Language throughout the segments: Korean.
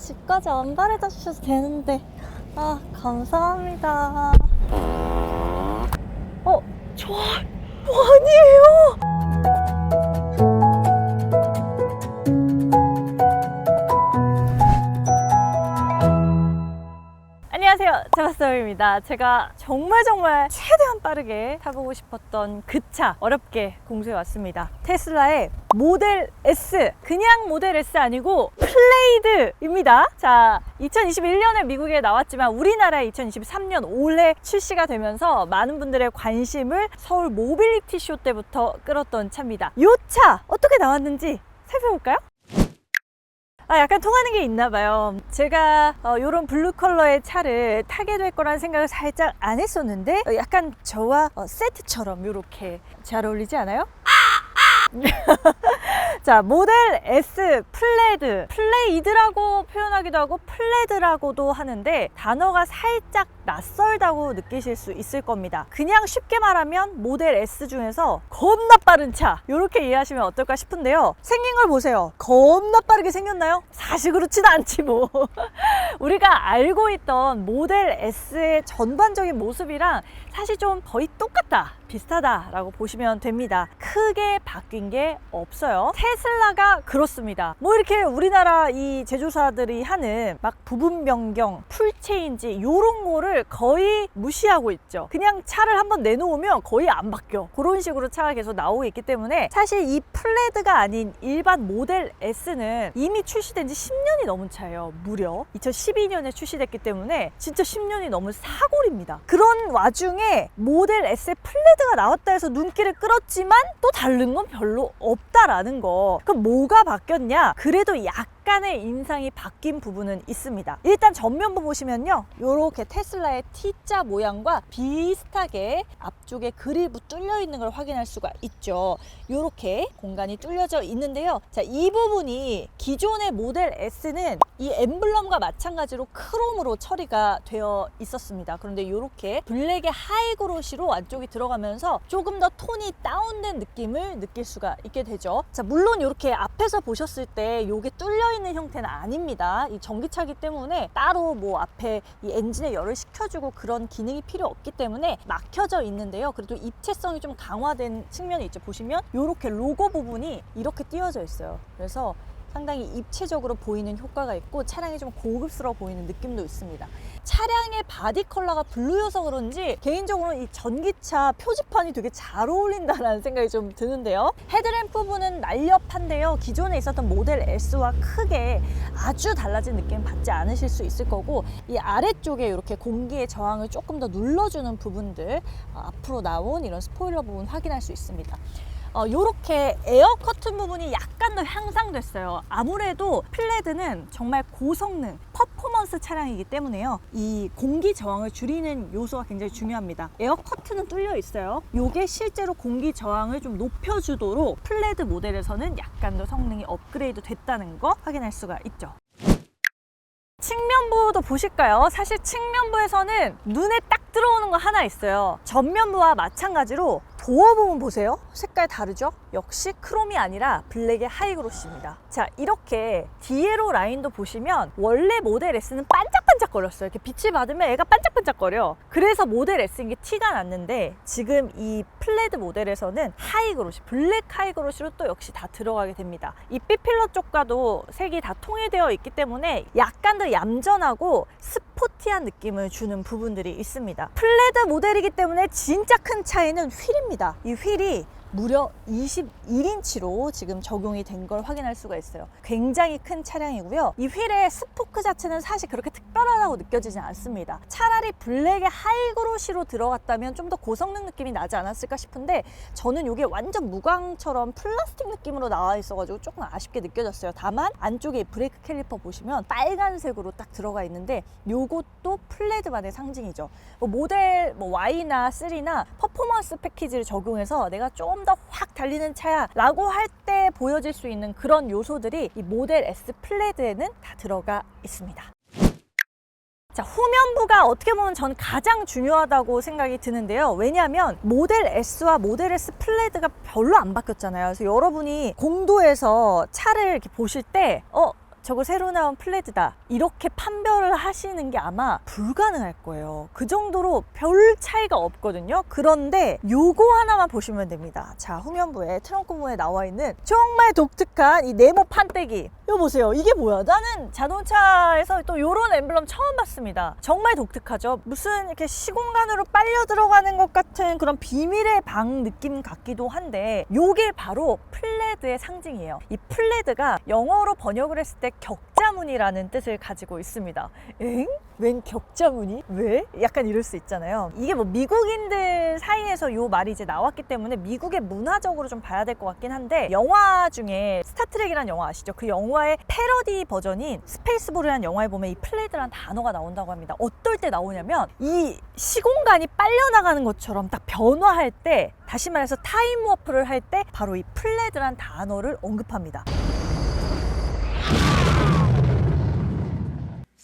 집까지 안 바래다 주셔도 되는데. 아, 감사합니다. 어, 저, 뭐 아니에요? 안녕하세요. 제바스입니다. 제가 정말 정말 최대한 빠르게 타보고 싶었던 그 차 어렵게 공수해 왔습니다. 테슬라의 모델 S. 그냥 모델 S 아니고 플레이드입니다. 자, 2021년에 미국에 나왔지만 우리나라에 2023년 올해 출시가 되면서 많은 분들의 관심을 서울 모빌리티 쇼 때부터 끌었던 차입니다. 이 차 어떻게 나왔는지 살펴볼까요? 아, 약간 통하는 게 있나 봐요. 제가 어, 이런 블루 컬러의 차를 타게 될 거라는 생각을 살짝 안 했었는데 어, 약간 저와 어, 세트처럼 이렇게 잘 어울리지 않아요? 자, 모델 S 플레드. 플레이드라고 표현하기도 하고 플레드라고도 하는데 단어가 살짝 낯설다고 느끼실 수 있을 겁니다. 그냥 쉽게 말하면 모델 S 중에서 겁나 빠른 차. 이렇게 이해하시면 어떨까 싶은데요. 생긴 걸 보세요. 겁나 빠르게 생겼나요? 사실 그렇진 않지 뭐. 우리가 알고 있던 모델 S의 전반적인 모습이랑 사실 좀 거의 똑같다. 비슷하다라고 보시면 됩니다. 크게 바뀐 게 없어요. 테슬라가 그렇습니다. 뭐 이렇게 우리나라 이 제조사들이 하는 막 부분 변경, 풀 체인지 이런 거를 거의 무시하고 있죠. 그냥 차를 한번 내놓으면 거의 안 바뀌어. 그런 식으로 차가 계속 나오고 있기 때문에 사실 이 플레드가 아닌 일반 모델 S는 이미 출시된 지 10년이 넘은 차예요. 무려 2012년에 출시됐기 때문에 진짜 10년이 넘은 사골입니다. 그런 와중에 모델 S의 플레드가 나왔다 해서 눈길을 끌었지만 또 다른 건 별로 없다라는 거. 그럼 뭐가 바뀌었냐? 그래도 약 간의 인상이 바뀐 부분은 있습니다. 일단 전면부 보시면요. 이렇게 테슬라의 T자 모양과 비슷하게 앞쪽에 그릴부 뚫려 있는 걸 확인할 수가 있죠. 이렇게 공간이 뚫려져 있는데요. 자, 이 부분이 기존의 모델 S는 이 엠블럼과 마찬가지로 크롬으로 처리가 되어 있었습니다. 그런데 이렇게 블랙의 하이그로시로 안쪽이 들어가면서 조금 더 톤이 다운된 느낌을 느낄 수가 있게 되죠. 자, 물론 이렇게 앞에서 보셨을 때 이게 뚫려 있는 형태는 아닙니다. 이 전기차기 때문에 따로 뭐 앞에 이 엔진에 열을 식혀주고 그런 기능이 필요 없기 때문에 막혀져 있는데요. 그래도 입체성이 좀 강화된 측면이 있죠. 보시면 이렇게 로고 부분이 이렇게 띄워져 있어요. 그래서 상당히 입체적으로 보이는 효과가 있고 차량이 좀 고급스러워 보이는 느낌도 있습니다. 차량의 바디 컬러가 블루여서 그런지 개인적으로 이 전기차 표지판이 되게 잘 어울린다는 생각이 좀 드는데요. 헤드램프 부분은 날렵한데요. 기존에 있었던 모델 S와 크게 아주 달라진 느낌 받지 않으실 수 있을 거고 이 아래쪽에 이렇게 공기의 저항을 조금 더 눌러주는 부분들 어, 앞으로 나온 이런 스포일러 부분 확인할 수 있습니다. 어, 요렇게 에어 커튼 부분이 약간 더 향상됐어요. 아무래도 플레드는 정말 고성능, 퍼포먼스 차량이기 때문에요. 이 공기 저항을 줄이는 요소가 굉장히 중요합니다. 에어 커튼은 뚫려 있어요. 요게 실제로 공기 저항을 좀 높여주도록 플레드 모델에서는 약간 더 성능이 업그레이드 됐다는 거 확인할 수가 있죠. 측면부도 보실까요? 사실 측면부에서는 눈에 딱 들어오는 거 하나 있어요. 전면부와 마찬가지로 도어 부분 보세요. 색깔 다르죠? 역시 크롬이 아니라 블랙의 하이그로시입니다. 자, 이렇게 디에로 라인도 보시면 원래 모델 S는 반짝반짝 거렸어요. 이렇게 빛을 받으면 애가 반짝반짝거려. 그래서 모델 S인 게 티가 났는데 지금 이 플레드 모델에서는 하이그로시, 블랙 하이그로시로 또 역시 다 들어가게 됩니다. 이 B필러 쪽과도 색이 다 통일되어 있기 때문에 약간 더 얌전하고 스포티한 느낌을 주는 부분들이 있습니다. 플레드 모델이기 때문에 진짜 큰 차이는 휠입니다. 이 휠이 무려 21인치로 지금 적용이 된 걸 확인할 수가 있어요. 굉장히 큰 차량이고요. 이 휠의 스포크 자체는 사실 그렇게 특별하다고 느껴지지 않습니다. 차라리 블랙의 하이그로시로 들어갔다면 좀 더 고성능 느낌이 나지 않았을까 싶은데 저는 이게 완전 무광처럼 플라스틱 느낌으로 나와 있어가지고 조금 아쉽게 느껴졌어요. 다만 안쪽에 브레이크 캘리퍼 보시면 빨간색으로 딱 들어가 있는데 요것도 플레드만의 상징이죠. 뭐 모델 뭐 Y나 3나 퍼포먼스 패키지를 적용해서 내가 좀더 확 달리는 차야 라고 할 때 보여질 수 있는 그런 요소들이 이 모델 S 플레드에는 다 들어가 있습니다. 자, 후면부가 어떻게 보면 전 가장 중요하다고 생각이 드는데요. 왜냐하면 모델 S와 모델 S 플레드가 별로 안 바뀌었잖아요. 그래서 여러분이 공도에서 차를 이렇게 보실 때, 어, 저거 새로 나온 플레드다. 이렇게 판별을 하시는 게 아마 불가능할 거예요. 그 정도로 별 차이가 없거든요. 그런데 요거 하나만 보시면 됩니다. 자, 후면부에 트렁크 부분에 나와 있는 정말 독특한 이 네모 판때기. 이거 보세요. 이게 뭐야? 나는 자동차에서 또 요런 엠블럼 처음 봤습니다. 정말 독특하죠? 무슨 이렇게 시공간으로 빨려 들어가는 것 같은 그런 비밀의 방 느낌 같기도 한데 요게 바로 플레드의 상징이에요. 이 플레드가 영어로 번역을 했을 때 격자무늬라는 뜻을 가지고 있습니다. 엥? 웬 격자무늬? 왜? 약간 이럴 수 있잖아요. 이게 뭐 미국인들 사이에서 요 말이 이제 나왔기 때문에 미국의 문화적으로 좀 봐야 될 것 같긴 한데 영화 중에 스타트rek이라는 영화 아시죠? 그 영화의 패러디 버전인 스페이스볼이라는 영화에 보면 이 플레드라는 단어가 나온다고 합니다. 어떨 때 나오냐면 이 시공간이 빨려나가는 것처럼 딱 변화할 때 다시 말해서 타임워프를 할 때 바로 이 플레드란 단어를 언급합니다.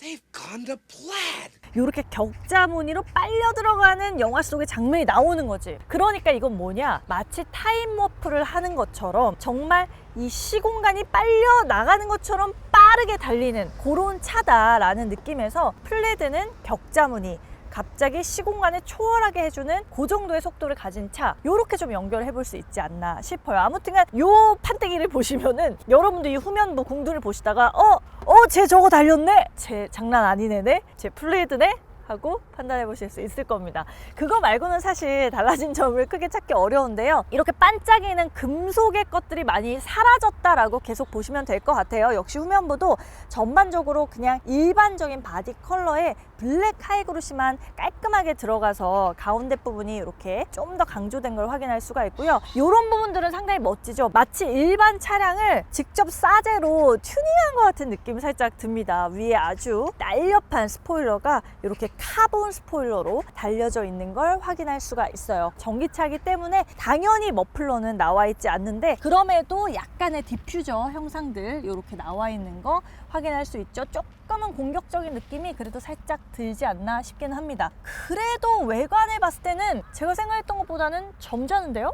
They've gone to plaid. 이렇게 격자 무늬로 빨려 들어가는 영화 속의 장면이 나오는 거지. 그러니까 이건 뭐냐? 마치 타임워프를 하는 것처럼 정말 이 시공간이 빨려 나가는 것처럼 빠르게 달리는 그런 차다라는 느낌에서 플레드는 격자 무늬. 갑자기 시공간을 초월하게 해주는 그 정도의 속도를 가진 차 요렇게 좀 연결해 볼 수 있지 않나 싶어요 아무튼간 요 판때기를 보시면은 여러분들 이 후면부 궁두를 보시다가 어? 어? 쟤 저거 달렸네? 쟤 장난 아니네네? 쟤 플레이드네? 하고 판단해 보실 수 있을 겁니다. 그거 말고는 사실 달라진 점을 크게 찾기 어려운데요. 이렇게 반짝이는 금속의 것들이 많이 사라졌다라고 계속 보시면 될 것 같아요. 역시 후면부도 전반적으로 그냥 일반적인 바디 컬러에 블랙 하이그로시만 깔끔하게 들어가서 가운데 부분이 이렇게 좀 더 강조된 걸 확인할 수가 있고요. 이런 부분들은 상당히 멋지죠. 마치 일반 차량을 직접 싸제로 튜닝한 것 같은 느낌이 살짝 듭니다. 위에 아주 날렵한 스포일러가 이렇게 카본 스포일러로 달려져 있는 걸 확인할 수가 있어요. 전기차기 때문에 당연히 머플러는 나와 있지 않는데 그럼에도 약간의 디퓨저 형상들 이렇게 나와 있는 거 확인할 수 있죠. 조금은 공격적인 느낌이 그래도 살짝 들지 않나 싶긴 합니다. 그래도 외관을 봤을 때는 제가 생각했던 것보다는 점잖은데요?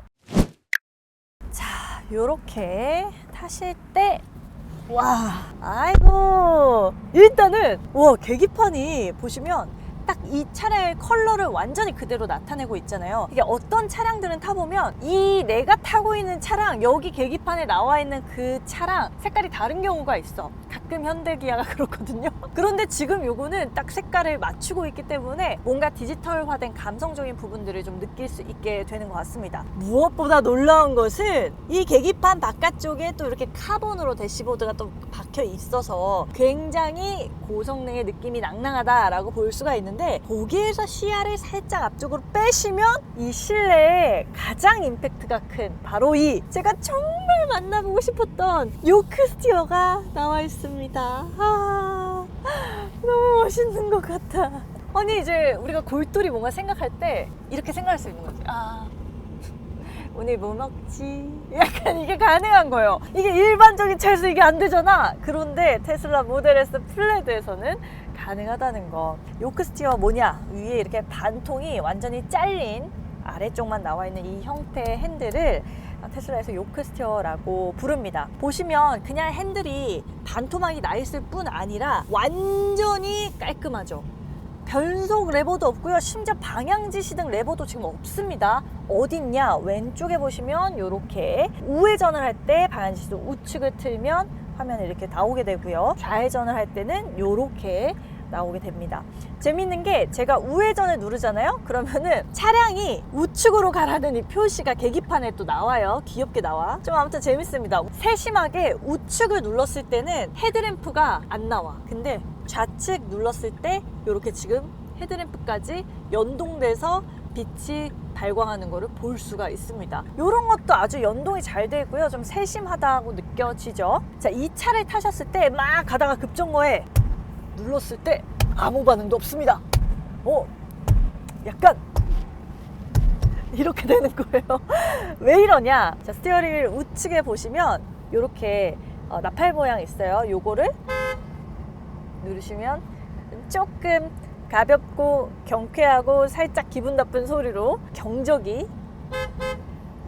자, 요렇게 타실 때 와, 아이고. 일단은, 와, 계기판이 보시면 딱 이 차량의 컬러를 완전히 그대로 나타내고 있잖아요. 이게 어떤 차량들은 타보면 이 내가 타고 있는 차량, 여기 계기판에 나와 있는 그 차량 색깔이 다른 경우가 있어. 가끔 현대기아가 그렇거든요. 그런데 지금 요거는 딱 색깔을 맞추고 있기 때문에 뭔가 디지털화된 감성적인 부분들을 좀 느낄 수 있게 되는 것 같습니다. 무엇보다 놀라운 것은 이 계기판 바깥쪽에 또 이렇게 카본으로 대시보드가 또 박혀 있어서 굉장히 고성능의 느낌이 낭낭하다라고 볼 수가 있는 데 거기에서 시야를 살짝 앞쪽으로 빼시면 이 실내에 가장 임팩트가 큰 바로 이 제가 정말 만나보고 싶었던 요크 스티어가 나와 있습니다. 아, 너무 멋있는 것 같아. 아니 이제 우리가 골똘히 뭔가 생각할 때 이렇게 생각할 수 있는 거지. 아 오늘 뭐 먹지? 약간 이게 가능한 거예요. 이게 일반적인 차에서 이게 안 되잖아. 그런데 테슬라 모델 S 플레드에서는 가능하다는 거. 요크 스티어 뭐냐? 위에 이렇게 반통이 완전히 잘린 아래쪽만 나와 있는 이 형태의 핸들을 테슬라에서 요크 스티어라고 부릅니다. 보시면 그냥 핸들이 반토막이 나 있을 뿐 아니라 완전히 깔끔하죠. 변속 레버도 없고요. 심지어 방향지 시등 레버도 지금 없습니다. 어딨냐? 왼쪽에 보시면 이렇게 우회전을 할 때 방향지 시등 우측을 틀면 화면에 이렇게 나오게 되고요. 좌회전을 할 때는 이렇게 나오게 됩니다. 재밌는 게 제가 우회전을 누르잖아요. 그러면은 차량이 우측으로 가라는 이 표시가 계기판에 또 나와요. 귀엽게 나와. 좀 아무튼 재밌습니다. 세심하게 우측을 눌렀을 때는 헤드램프가 안 나와. 근데 좌측 눌렀을 때 이렇게 지금 헤드램프까지 연동돼서 빛이 발광하는 것을 볼 수가 있습니다. 이런 것도 아주 연동이 잘 되고요. 좀 세심하다고 느껴지죠. 자, 이 차를 타셨을 때 막 가다가 급정거에 눌렀을 때 아무 반응도 없습니다. 어, 약간 이렇게 되는 거예요. 왜 이러냐? 자, 스티어링 휠 우측에 보시면 이렇게 어, 나팔 모양 있어요. 요거를 누르시면 조금 가볍고 경쾌하고 살짝 기분 나쁜 소리로 경적이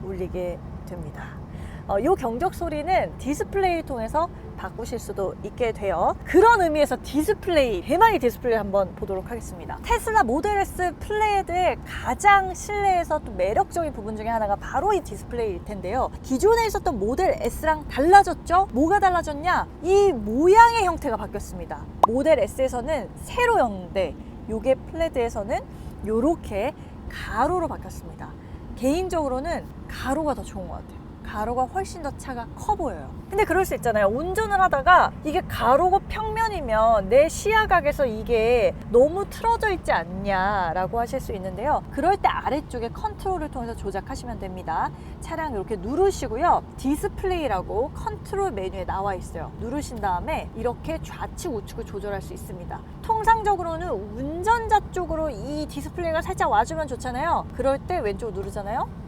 울리게 됩니다. 어, 이 경적 소리는 디스플레이를 통해서 바꾸실 수도 있게 돼요. 그런 의미에서 디스플레이, 대망의 디스플레이 한번 보도록 하겠습니다. 테슬라 모델 S 플레이드의 가장 실내에서 또 매력적인 부분 중에 하나가 바로 이 디스플레이일 텐데요. 기존에 있었던 모델 S랑 달라졌죠? 뭐가 달라졌냐? 이 모양의 형태가 바뀌었습니다. 모델 S에서는 세로였는데 요게 플레드에서는 요렇게 가로로 바뀌었습니다. 개인적으로는 가로가 더 좋은 것 같아요. 가로가 훨씬 더 차가 커 보여요. 근데 그럴 수 있잖아요. 운전을 하다가 이게 가로고 평면이면 내 시야각에서 이게 너무 틀어져 있지 않냐라고 하실 수 있는데요. 그럴 때 아래쪽에 컨트롤을 통해서 조작하시면 됩니다. 차량 이렇게 누르시고요. 디스플레이라고 컨트롤 메뉴에 나와 있어요. 누르신 다음에 이렇게 좌측 우측을 조절할 수 있습니다. 통상적으로는 운전자 쪽으로 이 디스플레이가 살짝 와주면 좋잖아요. 그럴 때 왼쪽 누르잖아요.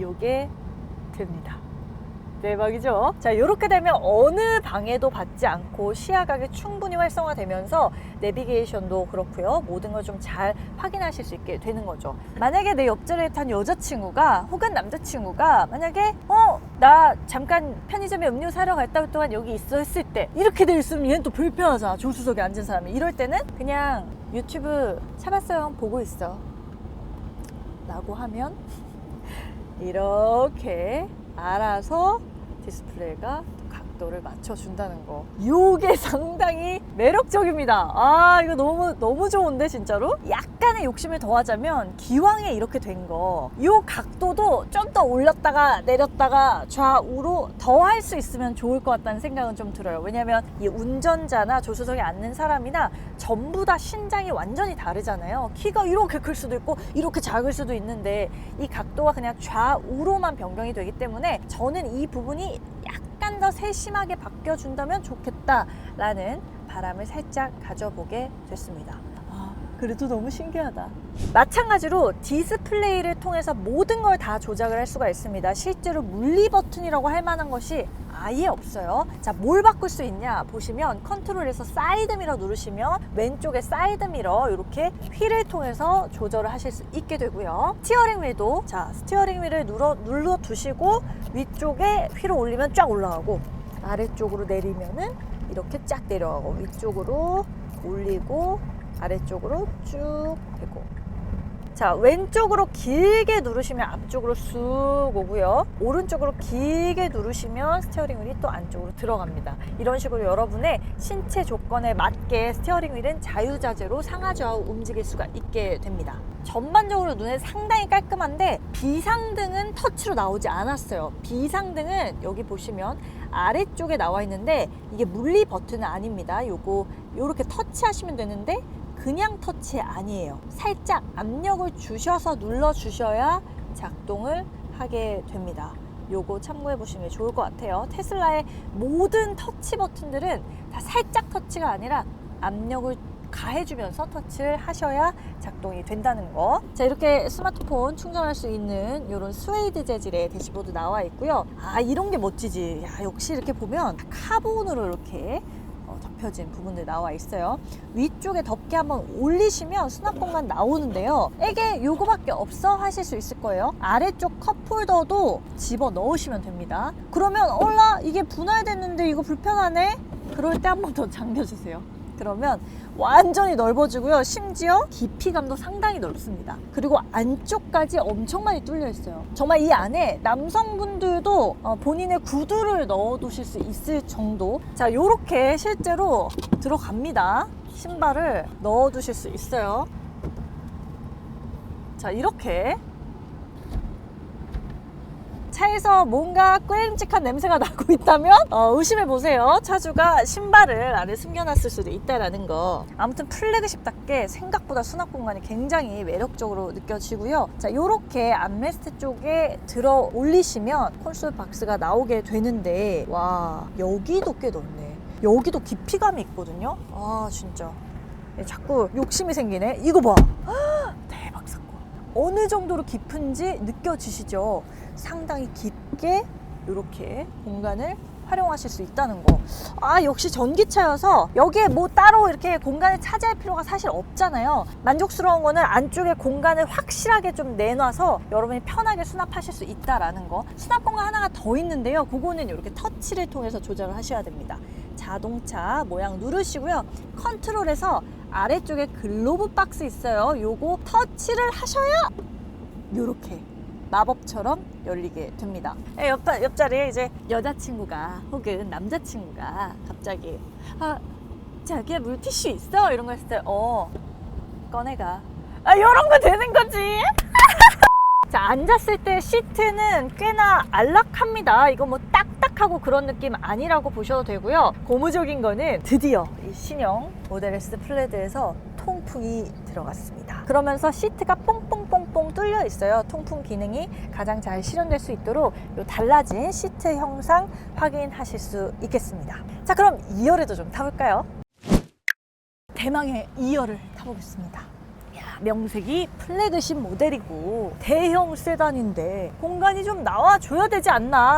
요게 됩니다. 대박이죠? 자, 이렇게 되면 어느 방해도 받지 않고 시야각이 충분히 활성화되면서 내비게이션도 그렇고요. 모든 걸 좀 잘 확인하실 수 있게 되는 거죠. 만약에 내 옆자리에 탄 여자친구가 혹은 남자친구가 만약에 어, 나 잠깐 편의점에 음료 사러 갔다 올 동안 여기 있어 했을 때 이렇게 돼 있으면 얘는 또 불편하잖아. 조수석에 앉은 사람이. 이럴 때는 그냥 유튜브 차봤어요. 보고 있어. 라고 하면 이렇게 알아서 디스플레이가 각도를 맞춰준다는 거. 이게 상당히 매력적입니다. 아, 이거 너무, 너무 좋은데, 진짜로? 약간의 욕심을 더하자면, 기왕에 이렇게 된 거, 이 각도도 좀 더 올렸다가 내렸다가 좌우로 더 할 수 있으면 좋을 것 같다는 생각은 좀 들어요. 왜냐면 이 운전자나 조수석에 앉는 사람이나 전부 다 신장이 완전히 다르잖아요. 키가 이렇게 클 수도 있고, 이렇게 작을 수도 있는데, 이 각도가 그냥 좌우로만 변경이 되기 때문에 저는 이 부분이 약간 더 세심하게 바뀌어준다면 좋겠다라는 바람을 살짝 가져보게 됐습니다. 아, 그래도 너무 신기하다. 마찬가지로 디스플레이를 통해서 모든 걸 다 조작을 할 수가 있습니다. 실제로 물리 버튼이라고 할 만한 것이 아예 없어요. 자, 뭘 바꿀 수 있냐 보시면 컨트롤에서 사이드 미러 누르시면 왼쪽에 사이드 미러 이렇게 휠을 통해서 조절을 하실 수 있게 되고요. 스티어링 휠도 자, 스티어링 휠을 눌러 눌러 두시고 위쪽에 휠을 올리면 쫙 올라가고 아래쪽으로 내리면은 이렇게 쫙 내려가고 위쪽으로 올리고 아래쪽으로 쭉 되고. 자 왼쪽으로 길게 누르시면 앞쪽으로 쑥 오고요. 오른쪽으로 길게 누르시면 스티어링 휠이 또 안쪽으로 들어갑니다. 이런 식으로 여러분의 신체 조건에 맞게 스티어링 휠은 자유자재로 상하좌우 움직일 수가 있게 됩니다. 전반적으로 눈에 상당히 깔끔한데 비상등은 터치로 나오지 않았어요. 비상등은 여기 보시면 아래쪽에 나와 있는데 이게 물리 버튼은 아닙니다. 요거 요렇게 터치하시면 되는데 그냥 터치 아니에요. 살짝 압력을 주셔서 눌러 주셔야 작동을 하게 됩니다. 요거 참고해 보시면 좋을 것 같아요. 테슬라의 모든 터치 버튼들은 다 살짝 터치가 아니라 압력을 가해주면서 터치를 하셔야 작동이 된다는 거. 자, 이렇게 스마트폰 충전할 수 있는 이런 스웨이드 재질의 대시보드 나와 있고요. 아, 이런 게 멋지지. 야, 역시 이렇게 보면 카본으로 이렇게 어, 접혀진 부분들 나와 있어요. 위쪽에 덮개 한번 올리시면 수납 공간 나오는데요. 이게 요거밖에 없어 하실 수 있을 거예요. 아래쪽 컵홀더도 집어 넣으시면 됩니다. 그러면 올라 이게 분할됐는데 이거 불편하네? 그럴 때 한 번 더 잠겨주세요. 그러면 완전히 넓어지고요. 심지어 깊이감도 상당히 넓습니다. 그리고 안쪽까지 엄청 많이 뚫려 있어요. 정말 이 안에 남성분 들도 어, 본인의 구두를 넣어 두실 수 있을 정도. 자, 요렇게 실제로 들어갑니다. 신발을 넣어 두실 수 있어요. 자, 이렇게 차에서 뭔가 꾀림직한 냄새가 나고 있다면 어, 의심해 보세요. 차주가 신발을 안에 숨겨놨을 수도 있다라는 거. 아무튼 플래그십답게 생각보다 수납 공간이 굉장히 매력적으로 느껴지고요. 자, 요렇게 암레스트 쪽에 들어 올리시면 콘솔 박스가 나오게 되는데 와 여기도 꽤 넓네. 여기도 깊이감이 있거든요. 아 진짜 자꾸 욕심이 생기네. 이거 봐. 어느 정도로 깊은지 느껴지시죠? 상당히 깊게 이렇게 공간을 활용하실 수 있다는 거. 아, 역시 전기차여서 여기에 뭐 따로 이렇게 공간을 차지할 필요가 사실 없잖아요. 만족스러운 거는 안쪽에 공간을 확실하게 좀 내놔서 여러분이 편하게 수납하실 수 있다라는 거. 수납 공간 하나가 더 있는데요. 그거는 이렇게 터치를 통해서 조절을 하셔야 됩니다. 자동차 모양 누르시고요. 컨트롤에서 아래쪽에 글로브 박스 있어요. 요거 터치를 하셔야 요렇게 마법처럼 열리게 됩니다. 예, 옆, 옆자리에 이제 여자친구가 혹은 남자친구가 갑자기 아 자기야 물티슈 있어? 이런 거 했을 때 어 꺼내가 아 이런 거 되는 거지 자 앉았을 때 시트는 꽤나 안락합니다. 이거 뭐 딱딱하고 그런 느낌 아니라고 보셔도 되고요. 고무적인 거는 드디어 이 신형 모델 S 플레드에서 통풍이 들어갔습니다. 그러면서 시트가 뽕뽕뽕뽕 뚫려 있어요. 통풍 기능이 가장 잘 실현될 수 있도록 요 달라진 시트 형상 확인하실 수 있겠습니다. 자 그럼 2열에도 좀 타볼까요? 대망의 2열을 타보겠습니다. 야, 명색이 플래그십 모델이고 대형 세단인데 공간이 좀 나와줘야 되지 않나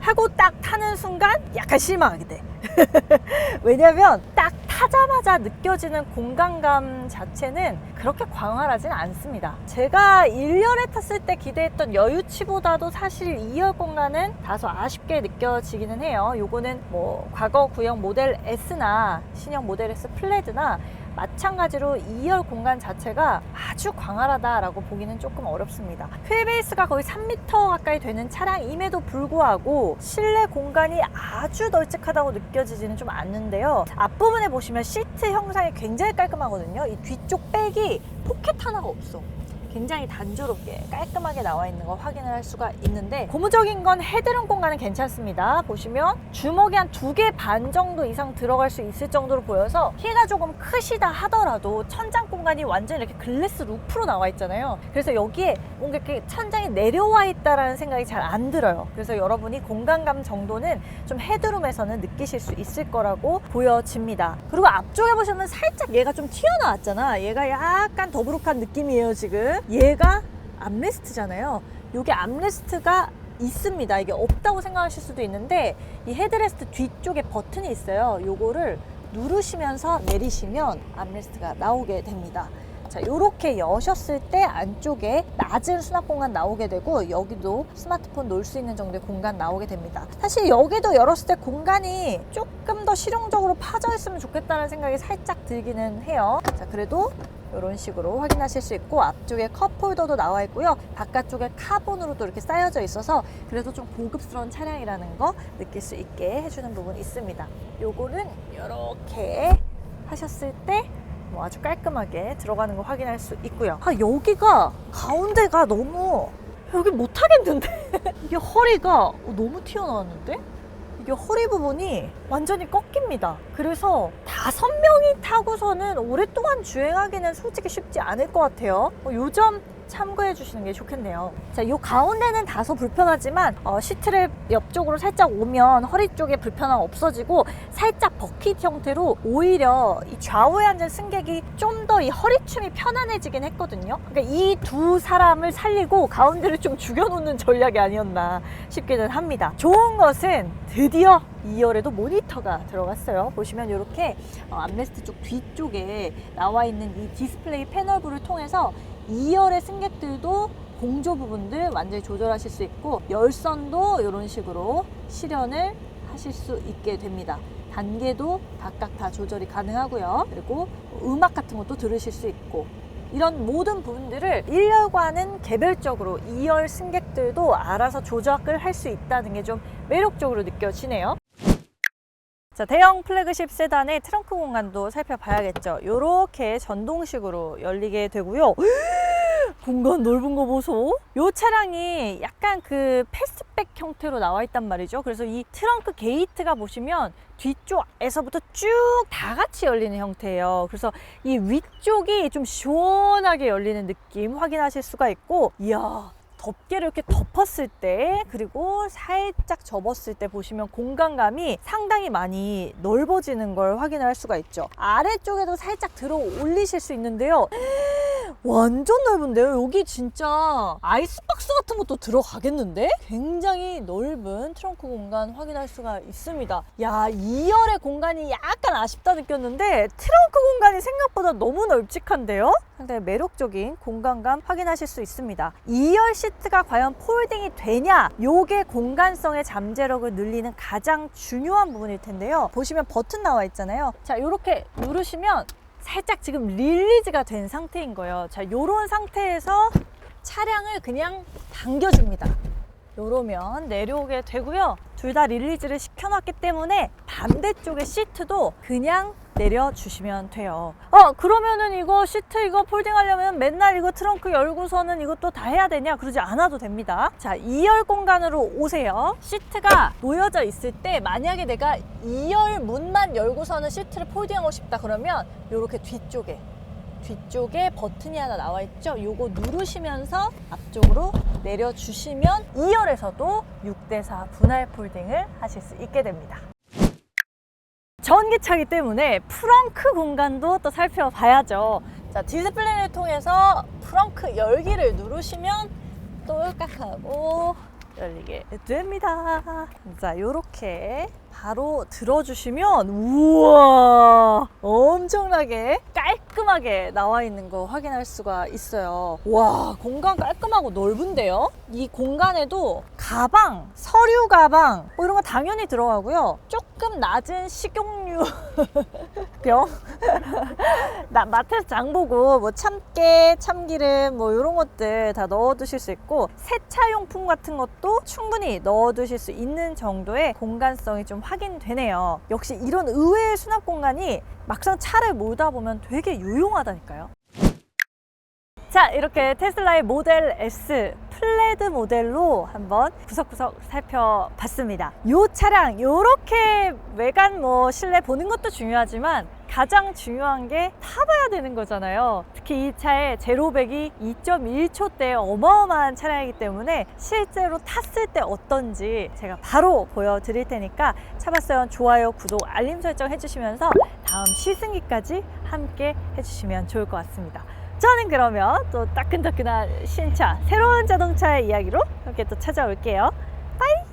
하고 딱 타는 순간 약간 실망하게 돼. 왜냐면 딱 타자마자 느껴지는 공간감 자체는 그렇게 광활하진 않습니다. 제가 1열에 탔을 때 기대했던 여유치보다도 사실 2열 공간은 다소 아쉽게 느껴지기는 해요. 요거는 뭐 과거 구형 모델 S나 신형 모델 S 플레드나 마찬가지로 2열 공간 자체가 아주 광활하다라고 보기는 조금 어렵습니다. 휠 베이스가 거의 3m 가까이 되는 차량임에도 불구하고 실내 공간이 아주 널찍하다고 느껴지지는 좀 않는데요. 앞부분에 보시면 시트 형상이 굉장히 깔끔하거든요. 이 뒤쪽 백이 포켓 하나가 없어. 굉장히 단조롭게 깔끔하게 나와 있는 걸 확인을 할 수가 있는데 고무적인 건 헤드룸 공간은 괜찮습니다. 보시면 주먹이 한 두 개 반 정도 이상 들어갈 수 있을 정도로 보여서 키가 조금 크시다 하더라도 천장 공간이 완전 이렇게 글래스 루프로 나와 있잖아요. 그래서 여기에 뭔가 이렇게 천장이 내려와 있다라는 생각이 잘 안 들어요. 그래서 여러분이 공간감 정도는 좀 헤드룸에서는 느끼실 수 있을 거라고 보여집니다. 그리고 앞쪽에 보시면 살짝 얘가 좀 튀어나왔잖아. 얘가 약간 더부룩한 느낌이에요, 지금. 얘가 암레스트잖아요. 이게 암레스트가 있습니다. 이게 없다고 생각하실 수도 있는데 이 헤드레스트 뒤쪽에 버튼이 있어요. 요거를 누르시면서 내리시면 암레스트가 나오게 됩니다. 자, 이렇게 여셨을 때 안쪽에 낮은 수납 공간 나오게 되고 여기도 스마트폰 놓을 수 있는 정도의 공간 나오게 됩니다. 사실 여기도 열었을 때 공간이 조금 더 실용적으로 파져 있으면 좋겠다는 생각이 살짝 들기는 해요. 자, 그래도 이런 식으로 확인하실 수 있고 앞쪽에 컵홀더도 나와 있고요. 바깥쪽에 카본으로도 이렇게 쌓여져 있어서 그래도 좀 고급스러운 차량이라는 거 느낄 수 있게 해주는 부분이 있습니다. 요거는 이렇게 하셨을 때뭐 아주 깔끔하게 들어가는 거 확인할 수 있고요. 아 여기가 가운데가 너무 여기 못 하겠는데 이게 허리가 너무 튀어나왔는데 이게 허리 부분이 완전히 꺾입니다. 그래서 다섯 명이 타고서는 오랫동안 주행하기는 솔직히 쉽지 않을 것 같아요. 어, 요점 참고해 주시는 게 좋겠네요. 자, 요 가운데는 다소 불편하지만 어, 시트를 옆쪽으로 살짝 오면 허리 쪽에 불편함 없어지고 살짝 버킷 형태로 오히려 이 좌우에 앉은 승객이 좀 더 이 허리춤이 편안해지긴 했거든요. 그러니까 이 두 사람을 살리고 가운데를 좀 죽여놓는 전략이 아니었나 싶기는 합니다. 좋은 것은 드디어 2열에도 모니터가 들어갔어요. 보시면 이렇게 어, 암레스트 쪽 뒤쪽에 나와 있는 이 디스플레이 패널부를 통해서 2열의 승객들도 공조 부분들 완전히 조절하실 수 있고 열선도 이런 식으로 실현을 하실 수 있게 됩니다. 단계도 각각 다 조절이 가능하고요. 그리고 음악 같은 것도 들으실 수 있고 이런 모든 부분들을 1열과는 개별적으로 2열 승객들도 알아서 조작을 할 수 있다는 게 좀 매력적으로 느껴지네요. 자, 대형 플래그십 세단의 트렁크 공간도 살펴봐야겠죠. 이렇게 전동식으로 열리게 되고요. 공간 넓은 거 보소. 이 차량이 약간 그 패스트백 형태로 나와 있단 말이죠. 그래서 이 트렁크 게이트가 보시면 뒤쪽에서부터 쭉 다 같이 열리는 형태예요. 그래서 이 위쪽이 좀 시원하게 열리는 느낌 확인하실 수가 있고, 이야. 덮개를 이렇게 덮었을 때 그리고 살짝 접었을 때 보시면 공간감이 상당히 많이 넓어지는 걸 확인할 수가 있죠 아래쪽에도 살짝 들어 올리실 수 있는데요 완전 넓은데요? 여기 진짜 아이스박스 같은 것도 들어가겠는데? 굉장히 넓은 트렁크 공간 확인할 수가 있습니다. 야, 2열의 공간이 약간 아쉽다 느꼈는데 트렁크 공간이 생각보다 너무 널찍한데요? 상당히 매력적인 공간감 확인하실 수 있습니다. 2열 시 트가 과연 폴딩이 되냐? 요게 공간성의 잠재력을 늘리는 가장 중요한 부분일 텐데요. 보시면 버튼 나와 있잖아요. 자, 이렇게 누르시면 살짝 지금 릴리즈가 된 상태인 거예요. 자, 요런 상태에서 차량을 그냥 당겨줍니다. 요러면 내려오게 되고요. 둘 다 릴리즈를 시켜놨기 때문에 반대쪽의 시트도 그냥 내려주시면 돼요. 어, 그러면은 이거 시트 이거 폴딩 하려면 맨날 이거 트렁크 열고서는 이것도 다 해야 되냐? 그러지 않아도 됩니다. 자, 2열 공간으로 오세요. 시트가 놓여져 있을 때 만약에 내가 2열 문만 열고서는 시트를 폴딩하고 싶다 그러면 이렇게 뒤쪽에 뒤쪽에 버튼이 하나 나와 있죠. 요거 누르시면서 앞쪽으로 내려주시면 2열에서도 6대4 분할 폴딩을 하실 수 있게 됩니다. 전기차기 때문에 프렁크 공간도 또 살펴봐야죠. 자, 디스플레이를 통해서 프렁크 열기를 누르시면 똘깍하고 열리게 됩니다. 자, 요렇게 바로 들어주시면 우와 엄청나게 깔끔하게 나와 있는 거 확인할 수가 있어요. 와 공간 깔끔하고 넓은데요. 이 공간에도 가방, 서류 가방 뭐 이런 거 당연히 들어가고요. 조금 낮은 식용 유 병 나 마트에서 장 보고 뭐 참깨, 참기름 뭐 이런 것들 다 넣어 두실 수 있고 세차용품 같은 것도 충분히 넣어 두실 수 있는 정도의 공간성이 좀 확인되네요. 역시 이런 의외의 수납 공간이 막상 차를 몰다 보면 되게 유용하다니까요. 자, 이렇게 테슬라의 모델 S 플레드 모델로 한번 구석구석 살펴봤습니다. 이 차량, 이렇게 외관 뭐 실내 보는 것도 중요하지만 가장 중요한 게 타봐야 되는 거잖아요. 특히 이 차의 제로백이 2.1초대 어마어마한 차량이기 때문에 실제로 탔을 때 어떤지 제가 바로 보여드릴 테니까 차봤어요 좋아요, 구독, 알림 설정 해주시면서 다음 시승기까지 함께 해주시면 좋을 것 같습니다. 저는 그러면 또 따끈따끈한 신차, 새로운 자동차의 이야기로 함께 또 찾아올게요. 빠이!